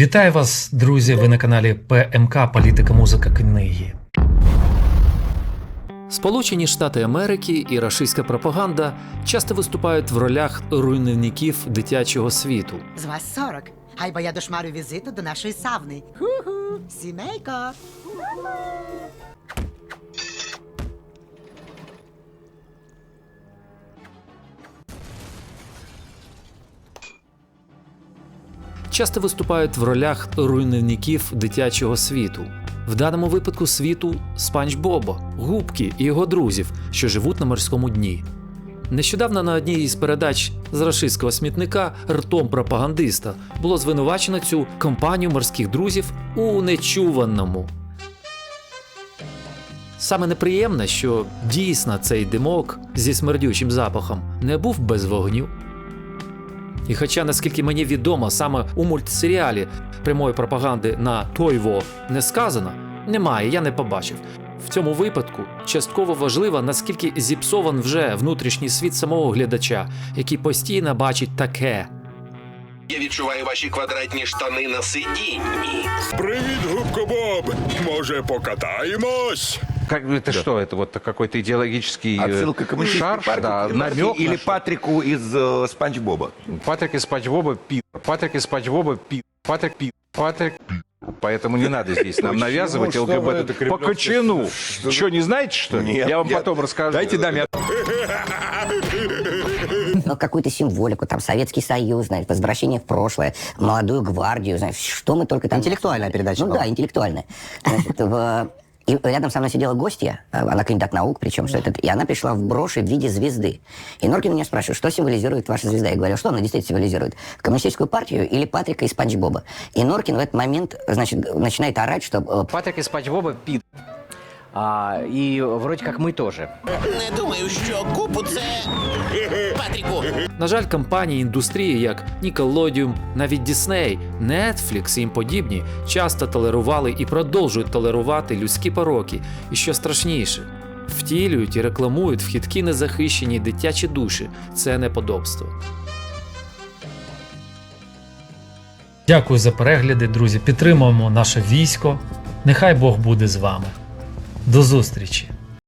Вітаю вас, друзі! Ви на каналі ПМК Політика, музика, книги. Сполучені Штати Америки і рашистська пропаганда часто виступають в ролях руйнівників дитячого світу. З вас 40. Хай бо я дошмарю візиту до нашої савни. Ху-ху, сімейка. Часто виступають в ролях руйнівників дитячого світу. В даному випадку світу Спанч Боба, Губки і його друзів, що живуть на морському дні. Нещодавно на одній із передач з рашистського смітника ртом пропагандиста було звинувачено цю компанію морських друзів у нечуваному. Саме неприємне, що дійсно цей димок зі смердючим запахом не був без вогню. І хоча, наскільки мені відомо, саме у мультсеріалі прямої пропаганди на Тойво не сказано, немає, я не побачив. В цьому випадку частково важливо, наскільки зіпсован вже внутрішній світ самого глядача, який постійно бачить таке. Я відчуваю ваші квадратні штани на сидінні. Привіт, губко Боб! Може, покатаємось? Как это что? Это вот какой-то идеологический э, Отсылка к шарж, партии да, намек или на- Патрику из э, Спанч Боба. Патрик из Спанч Боба пи. Патрик из Спанч Боба пи. Патрик пи. Патрик пи. Поэтому не надо здесь нам навязывать это ЛГБТ. По кочану. что- Что, не знаете, что ли? Нет, Я вам нет. потом расскажу. Дайте даме ну, какую-то символику, там, Советский Союз, знаешь, возвращение в прошлое, молодую гвардию, знаешь, что мы только там... Интеллектуальная передача. Ну да, интеллектуальная. Значит, в- И рядом со мной сидела гостья, а, она кандидат наук, причем, что это, и она пришла в броши в виде звезды. И Норкин меня спрашивает, что символизирует ваша звезда? Я говорю, что она действительно символизирует? Коммунистическую партию или Патрика из Спанч Боба? И Норкин в этот момент, значит, начинает орать, что э, Патрик из Спанч Боба пи. А, и вроде как мы тоже. Не думаю, що купу це. Патріку. На жаль, компанії індустрії, як Nickelodeon, навіть Disney, Netflix і їм подібні, часто толерували і продовжують толерувати людські пороки, і що страшніше, втілюють і рекламують в вхідки незахищені дитячі душі. Це неподобство. Дякую за перегляди, друзі. Підтримуємо наше військо. Нехай Бог буде з вами. До зустрічі!